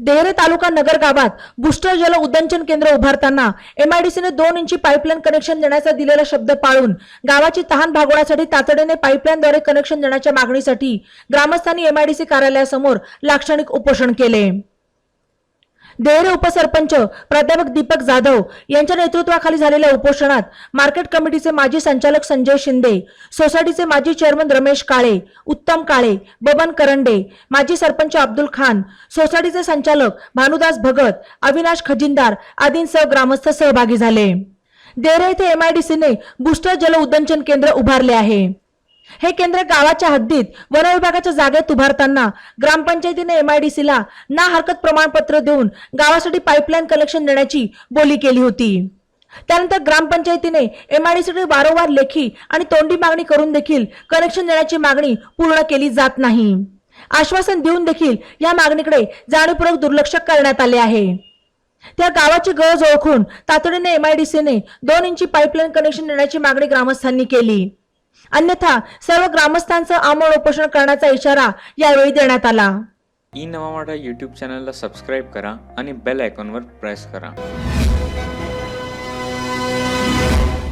देहरे तालुका नगर गावात बुस्टर जल उद्दंचन केंद्र उभारताना एमआयडीसीने दोन इंची पाईपलाईन कनेक्शन देण्याचा दिलेला शब्द पाळून गावाची तहान भागवण्यासाठी तातडीने पाईपलाईनद्वारे कनेक्शन देण्याच्या मागणीसाठी ग्रामस्थांनी एमआयडीसी कार्यालयासमोर लाक्षणिक उपोषण केले. देहरे उपसरपंच प्राध्यापक दीपक जाधव यांच्या नेतृत्वाखाली झालेल्या उपोषणात मार्केट कमिटीचे माजी संचालक संजय शिंदे सोसायटीचे माजी चेअरमन रमेश काळे उत्तम काळे बबन करंडे माजी सरपंच अब्दुल खान सोसायटीचे संचालक भानुदास भगत अविनाश खजिनदार आदींसह ग्रामस्थ सहभागी झाले. देहरे येथे एमआयडीसीने बुस्टर जल उद्दंचन केंद्र उभारले आहे. हे केंद्र गावाच्या हद्दीत वन विभागाच्या जागेत उभारताना ग्रामपंचायतीने एमआयडीसीला ना हरकत प्रमाणपत्र देऊन गावासाठी पाईपलाईन कनेक्शन देण्याची बोली केली होती. त्यानंतर ग्रामपंचायतीने एमआयडीसीकडे वारंवार लेखी आणि तोंडी मागणी करून देखील कनेक्शन देण्याची मागणी पूर्ण केली जात नाही. आश्वासन देऊन देखील या मागणीकडे जाणीवपूर्वक दुर्लक्ष करण्यात आले आहे. त्या गावाची गरज ओळखून तातडीने एमआयडीसीने दोन इंची पाईपलाईन कनेक्शन देण्याची मागणी ग्रामस्थांनी केली. अन्यथा सर्व ग्रामस्थांचं आमरण उपोषण करण्याचा इशारा यावेळी देण्यात आला. ई नवा मराठा यूट्यूब चॅनलला सबस्क्राईब करा आणि बेल आयकॉनवर प्रेस करा.